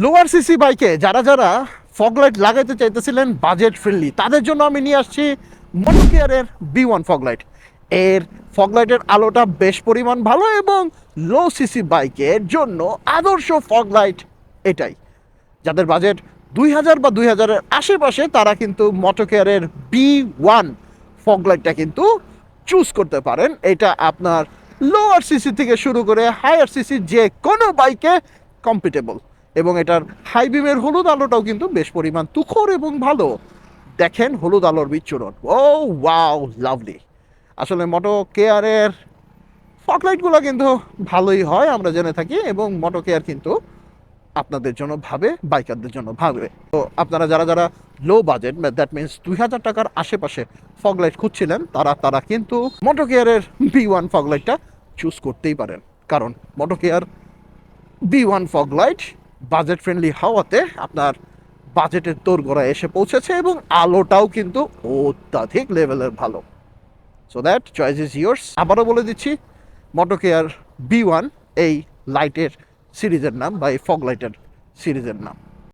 Lower CC বাইকে যারা যারা ফগলাইট লাগাইতে চাইতেছিলেন বাজেট ফ্রেন্ডলি তাদের জন্য আমি নিয়ে আসছি মনোকেয়ারের বি ওয়ান ফগলাইট এর ফগলাইটের আলোটা বেশ পরিমাণ ভালো এবং লো সিসি বাইকের জন্য আদর্শ ফগলাইট এটাই। যাদের বাজেট দুই হাজার বা দুই হাজারের আশেপাশে, তারা কিন্তু মোটোকেয়ারের বি ওয়ান ফগলাইটটা কিন্তু চুজ করতে পারেন। এটা আপনার লোয়ার সিসি থেকে শুরু করে হায়ার সিসি যে কোনো বাইকে কম্পিটেবল এবং এটার হাই বিমের হলুদ আলোটাও কিন্তু বেশ পরিমাণ তুখর এবং ভালো। দেখেন হলুদ আলোর বিচ্ছুরণ। Oh, wow, lovely. আসলে মোটো কেয়ারের ফগলাইটগুলো কিন্তু ভালোই হয়, আমরা জেনে থাকি, এবং মোটো কেয়ার কিন্তু আপনাদের জন্য ভাবে, বাইকারদের জন্য ভাবে। তো আপনারা যারা যারা লো বাজেট দ্যাট মিনস দুই হাজার টাকার আশেপাশে ফগলাইট খুঁজছিলেন, তারা তারা কিন্তু মোটো কেয়ারের বি ওয়ান ফগলাইটটা চুজ করতেই পারেন। কারণ Moto care B one foglight budget friendly হওয়াতে আপনার বাজেটের দোরগোড়ায় এসে পৌঁছেছে এবং আলোটাও কিন্তু অত্যাধিক লেভেলের ভালো। So that choice is yours আবারও বলে দিচ্ছি মটো কেয়ার বি ওয়ান এই লাইটের সিরিজের নাম বা এই ফগ লাইটের সিরিজের নাম।